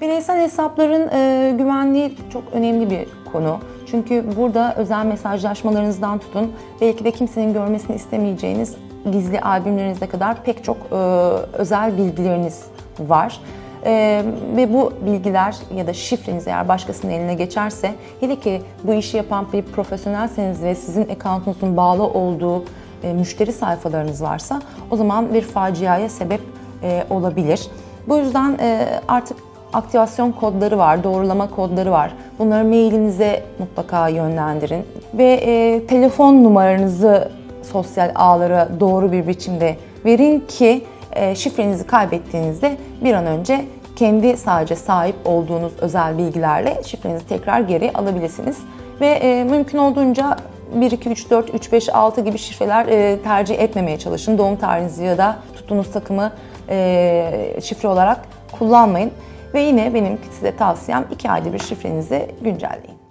Bireysel hesapların e, güvenliği çok önemli bir konu. Çünkü burada özel mesajlaşmalarınızdan tutun, belki de kimsenin görmesini istemeyeceğiniz gizli albümlerinize kadar pek çok e, özel bilgileriniz var. E, ve bu bilgiler ya da şifreniz eğer başkasının eline geçerse, hele ki bu işi yapan bir profesyonelseniz ve sizin accountunuzun bağlı olduğu e, müşteri sayfalarınız varsa o zaman bir faciaya sebep e, olabilir. Bu yüzden e, artık aktivasyon kodları var, doğrulama kodları var. Bunları mailinize mutlaka yönlendirin ve e, telefon numaranızı sosyal ağlara doğru bir biçimde verin ki e, şifrenizi kaybettiğinizde bir an önce kendi sadece sahip olduğunuz özel bilgilerle şifrenizi tekrar geri alabilirsiniz. Ve e, mümkün olduğunca 1, 2, 3, 4, 3, 5, 6 gibi şifreler e, tercih etmemeye çalışın. Doğum tarihinizi ya da tuttuğunuz takımı e, şifre olarak kullanmayın. Ve yine benim size tavsiyem 2 ayda bir şifrenizi güncelleyin.